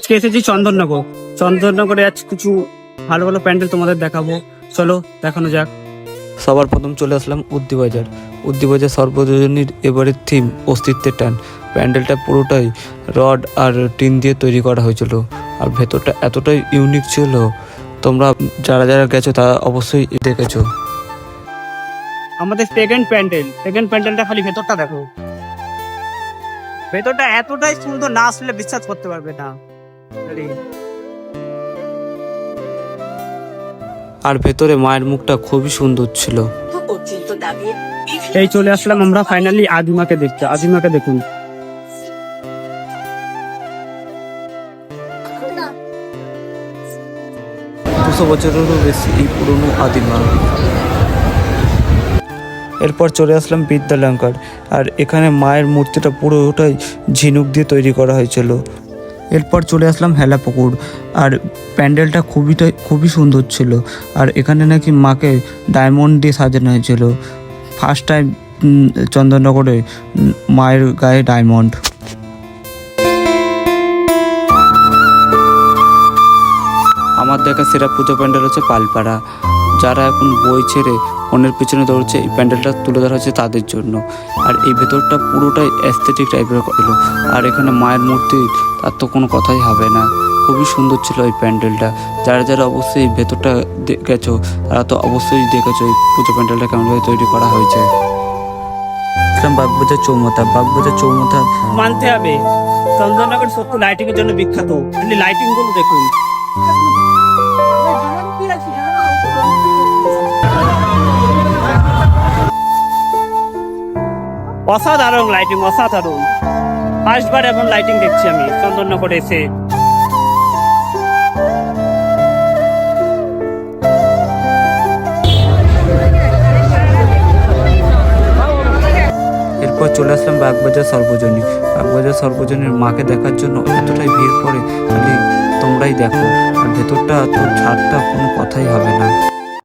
আজকে এসেছি চন্দননগর। চন্দননগরে আজ কিছু ভালো ভালো প্যান্ডেল তোমাদের দেখাবো। চলো দেখানো যাক। সবার প্রথম চলে আসলাম উদ্দিবাজার উদ্দিবাজার সর্বজনীর এবারের থিম অস্তিত্বের টান। প্যান্ডেলটা পুরোটাই রড আর টিন দিয়ে তৈরি করা হয়েছিল। আর ভেতরটা এতটাই ইউনিক ছিল তোমরা যারা যারা গেছো তারা অবশ্যই দেখেছ। আমাদের সেকেন্ড প্যান্ডেল। সেকেন্ড প্যান্ডেলটা খালি ভেতরটা দেখো। ভেতরটা এতটাই সুন্দর না আসলে বিশ্বাস করতে পারবে না। আর ভেতরে মায়ের মুখটা খুবই সুন্দর ছিল। এই চলে আসলাম আমরা ফাইনালি আদিমাকে দেখতে। আদিমাকে দেখুন। দুশো বছরেরও বেশি এই পুরনো আদিমা এরপর চলে আসলাম বিদ্যালঙ্কার। আর এখানে মায়ের মূর্তিটা পুরোটাই ঝিনুক দিয়ে তৈরি করা হয়েছিল। এরপর চলে আসলাম হেলাপুকুর। আর প্যান্ডেলটা খুবইটাই খুবই সুন্দর ছিল। আর এখানে নাকি মাকে ডায়মন্ড দিয়ে সাজানো হয়েছিল। ফার্স্ট টাইম চন্দননগরে মায়ের গায়ে ডায়মন্ড আমার দেখা সেরা পুজো প্যান্ডেল হচ্ছে পালপাড়া। যারা এখন বই ছেড়ে অন্যের পিছনে দৌড়ছে, এই প্যান্ডেলটা তুলে ধরা হচ্ছে তাদের জন্য। আর এই ভেতরটা পুরোটাই অ্যাস্থেটিক টাইপের ছিল আর এখানে মায়ের মূর্তি তার তো কোনো কথাই হবে না। খুবই সুন্দর ছিল এই প্যান্ডেলটা। যারা যারা অবশ্যই ভেতরটা দে- গেছো তারা তো অবশ্যই দেখেছ এই পুজো প্যান্ডেলটা কেমনভাবে তৈরি করা হয়েছে। বাগবাজার চৌমাথা বাগবাজার চৌমাথা। মানতে হবে। চন্দননগর সত্য লাইটিং এর জন্য বিখ্যাত। খালি লাইটিংগুলো দেখুন। অসাধারণ লাইটিং অসাধারণ। ফার্স্টবার এমন লাইটিং দেখছি আমি, চন্দননগরে এসে। এরপর চলে আসলাম বাগবাজার সর্বজনী বাগবাজার সর্বজনীর মাকে দেখার জন্য এতটাই ভিড় পড়ে, খালি তোমরাই দেখো, আর ভেতরটা তো ছাদটা কোনো কথাই হবে না।